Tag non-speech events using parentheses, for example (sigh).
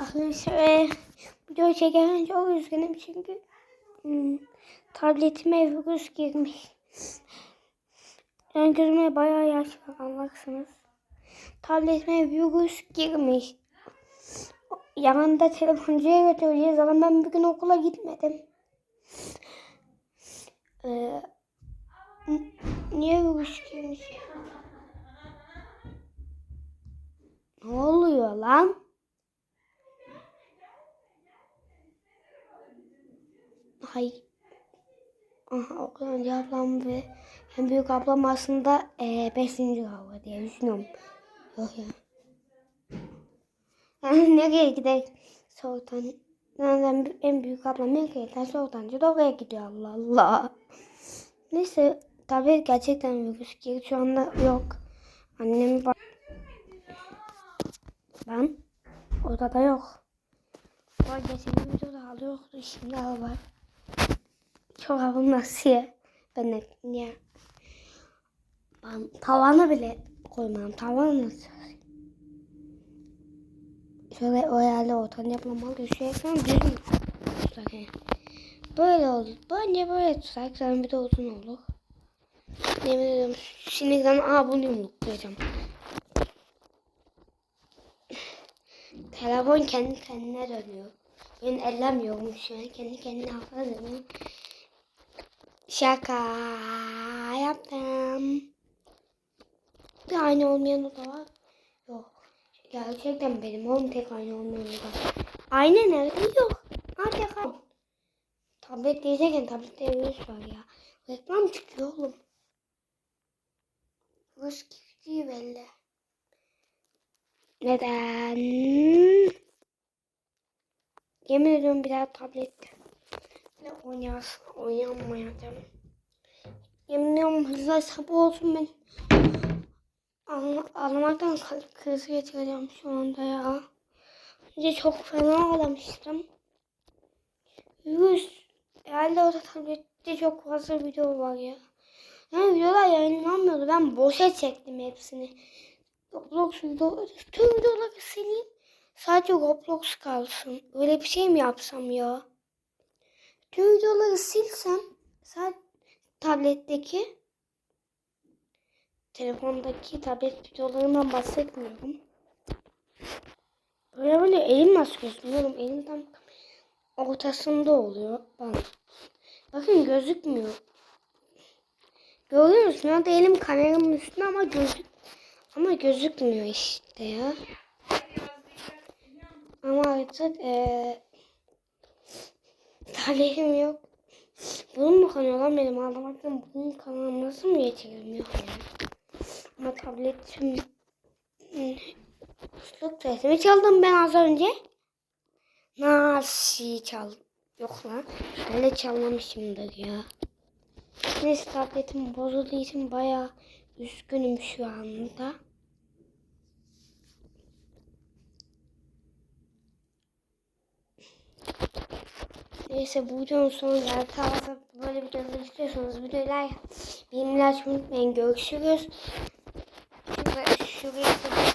Arkadaşlar video çekerken çok üzgünüm çünkü hmm, tabletime virüs girmiş. Yani gözüme bayağı yaş var anlarsınız. Tabletime virüs girmiş. Yanında telefoncuya götüreceğiz ama ben bugün okula gitmedim. Ee, niye virüs girmiş? Ne oluyor lan? Hay. Aha Okan ablam ve en büyük ablam aslında eee beşinci hava diye düşünüyorum. Yok ya. (laughs) Yani nereye gidelim? Sultan. Nereden en büyük ablam nereye gider? Sultancı da oraya gidiyor Allah Allah. Neyse tabii gerçekten virüs geri şu anda yok. Annem bak. Ben odada yok. Var geçen videoda alıyordu şimdi al var. Çok havım nasıl ya? Ben de niye? Ben tavana bile koymam. Tavan nasıl? Şöyle o yerle ortadan yapmamalı. Şu ekran düz mü tutsak yani? Böyle oldu. Bence böyle tutsak sonra bir de uzun olur. Yemin ediyorum şimdiden aa bunu yumruklayacağım. Telefon kendi kendine dönüyor. Ben ellemiyorum şu an. Kendi kendine hafıza dönüyor. Şaka yaptım. Bir aynı olmayan da var. Yok. Gerçekten benim oğlum tek aynı olmayan da. Aynı nerede? Yok. Nerede kal? Tablet diyecekken tablette virüs var ya. Reklam çıkıyor oğlum. Virüs gidiyor belli. Neden? Yemin ediyorum bir daha tablette. Ne oynayasın, oynamayacağım. Yemin ediyorum hızlı sabah olsun ben. Ağla- Ağlamaktan kalp krizi geçireceğim şu anda ya. Önce çok fena ağlamıştım. Yüz. Herhalde o tablette çok fazla video var ya. Yani videolar yayınlanmıyordu. Ben boşa çektim hepsini. Roblox video, tüm videoları sileyim. Sadece Roblox kalsın. Öyle bir şey mi yapsam ya? Tüm videoları silsem sadece tabletteki telefondaki tablet videolarından bahsetmiyorum. Böyle böyle elim nasıl gözükmüyorum. Elim tam ortasında oluyor. Bak. Bakın gözükmüyor. Görüyor musun? Şu anda elim kameranın üstünde ama gözük ama gözükmüyor işte ya. Ama artık eee tabletim yok. Bunun mu kanıyor lan benim ağlamaktan bunun kanaması mı geçirilmiyor yani? Ama tabletim Kuşluk sesimi çaldım ben az önce. Nasıl çal? Yok lan. Öyle çalmamışımdır ya. Neyse tabletim bozulduğu için bayağı üzgünüm şu anda. Neyse bu videonun sonunda kalsa böyle videolar istiyorsanız videoyu like benimle açmayı unutmayın. Görüşürüz. Şuraya, şuraya, şuraya.